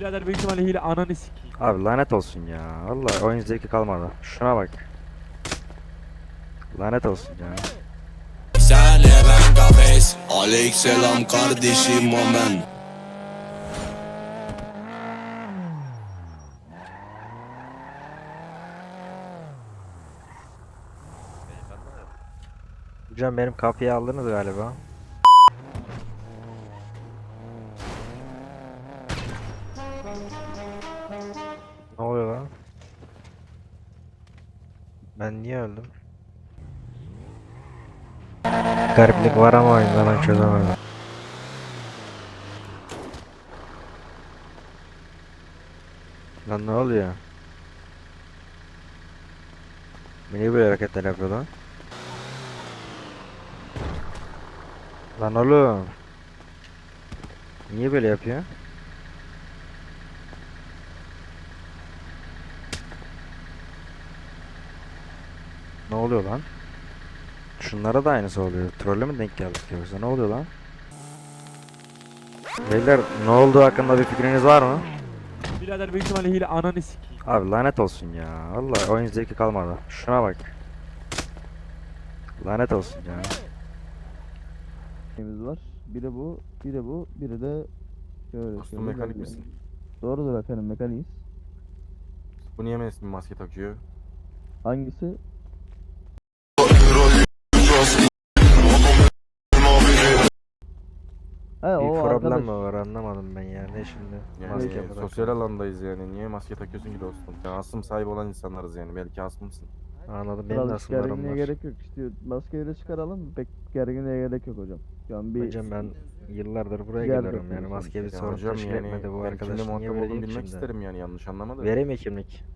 Birader büyük ihtimalle hile ananı sikeyim. Abi lanet olsun ya. Vallahi oyun zevki kalmadı. Şuna bak. Lanet olsun ya. Senle ben kafes Aleykselam kardeşim amen Hocam benim kapıyı aldınız galiba. Ne oluyor lan? Ben niye öldüm? Gariplik var ama oyunda ben çözemedim. Lan ne oluyor? Niye böyle hareketler yapıyor lan? Lan oğlum. Niye böyle yapıyor? Ne oluyor lan? Şunlara da aynısı oluyor. Trolle mi denk geldik yoksa ne oluyor lan? Beyler ne olduğu hakkında bir fikriniz var mı? Birader büyük ihtimalle hile ananı sikeyim. Abi lanet olsun ya. Vallahi oyun zevki kalmadı. Şuna bak. Lanet olsun ya. şeyimiz var. Biri bu, biri bu, biri de şöyle Dostum şöyle mekanik misin? Doğrudur efendim mekaniyiz. Bu niye bir maske takıyor? Hangisi? He Bir o problem arkadaş. mi var anlamadım ben ya. Ne şimdi? Yani Maske sosyal bırakıyor. alandayız yani. Niye maske takıyorsun ki dostum? Ya asım sahibi olan insanlarız yani. Belki asımsın. Anladım benim de gerginliğe var. gerek yok. İşte maskeyi de çıkaralım. Pek gerginliğe gerek yok hocam. Şu an bir Hocam ben yıllardır buraya Gel geliyorum yani bakayım maske bir Ya sorun hocam teşkil yani etmedi bu arkadaş kimle muhatap değil bilmek şimdi? isterim yani yanlış anlama da. Vereyim mi kimlik? Ya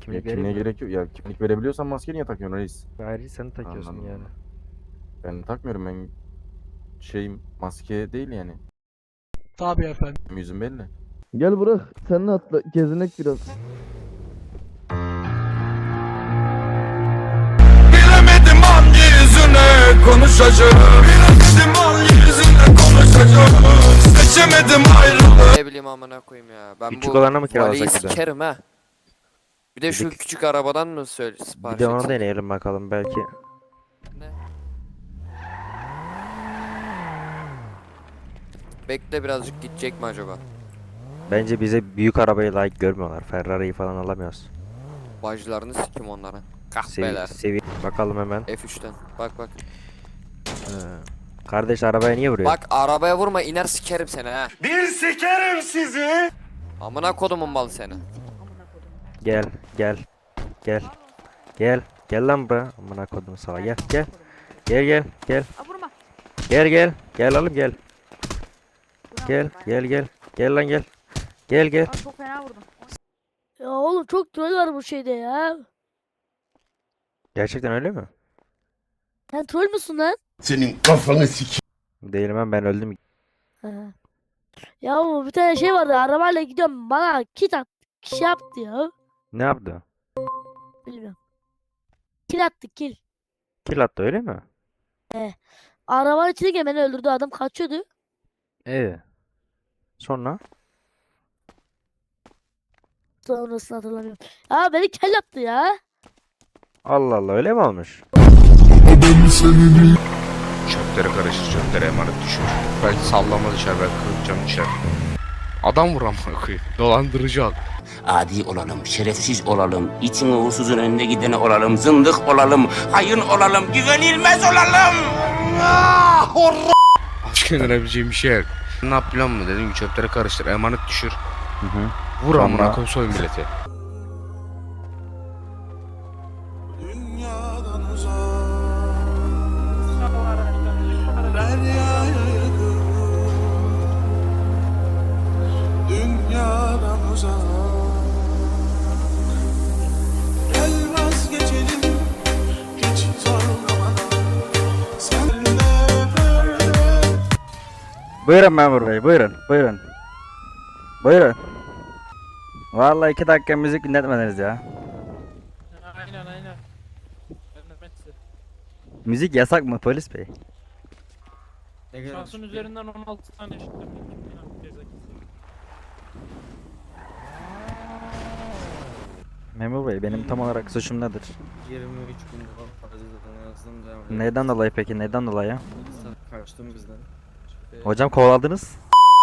Kimlik kimliğe vereyim mi? gerek yok. Ya kimlik verebiliyorsan maske niye takıyorsun reis? Hayır sen takıyorsun Anladım. yani. Ben takmıyorum ben şeyim maske değil yani. Tabii efendim. Yüzüm belli. Gel bırak. Seninle atla. Gezinek biraz. Bilemedim hangi yüzüne konuşacağım Bilemedim hangi yüzüne konuşacağım Seçemedim ayrılığı Ne bileyim amına koyayım ya. Ben Küçük bu olanı mı valiyi kiralasak bir de? sikerim ha. Bir de şu Bir küçük arabadan mı söyle Bir sipariş de onu deneyelim bakalım belki. Bekle birazcık gidecek mi acaba? Bence bize büyük arabayı layık görmüyorlar. Ferrari'yi falan alamıyoruz. Bacılarını sikim onların. Sevi Kahpeler. sevi Bakalım hemen. F3'ten. Bak bak. Ee, Kardeş arabaya niye vuruyor? Bak arabaya vurma iner sikerim seni ha. Bir sikerim sizi Amına kodumun malı seni. Gel gel. Gel. Gel. Gel lan buraya. Amına kodum sağa gel gel. Gel gel gel. vurma. Gel gel. Gel oğlum gel. Gel gel gel. Gel lan gel. Gel gel. Aa, çok fena vurdum. Ya oğlum çok troll var bu şeyde ya. Gerçekten öyle mi? Sen troll müsün lan? Senin kafanı sik Değilim ben ben öldüm. Ha. Ya bu bir tane şey vardı arabayla gidiyorum bana kit at şey yaptı ya. Ne yaptı? Bilmiyorum. Kill attı kill. Kill attı öyle mi? Arabanın içindeyken beni öldürdü adam kaçıyordu. Evet. Sonra? Sonrasını hatırlamıyorum. Ya beni kill attı ya. Allah Allah öyle mi olmuş? Çöplere karışır, çöplere emanet düşür. Belki sallama düşer, belki kırıkcan düşer. Adam vuran koyayım. Dolandırıcı al. Adi olalım, şerefsiz olalım, itin uğursuzun önüne gideni olalım, zındık olalım, hayın olalım, güvenilmez olalım. Ah, Başka önerebileceğim bir şey yok. Ne yap biliyor musun? Dedim çöplere karıştır, emanet düşür. Hı hı. Vur amına koy soy milleti. Buyurun memur bey buyurun buyurun. Buyurun. Vallahi iki dakika müzik dinletmediniz ya. Aynen aynen. Müzik yasak mı polis bey? Şahsın üzerinden 16 tane işittim. Memur bey benim tam olarak suçum nedir? 23 gün falan fazla yazdım. Neden dolayı peki neden dolayı? Kaçtım bizden. Hocam kovaladınız.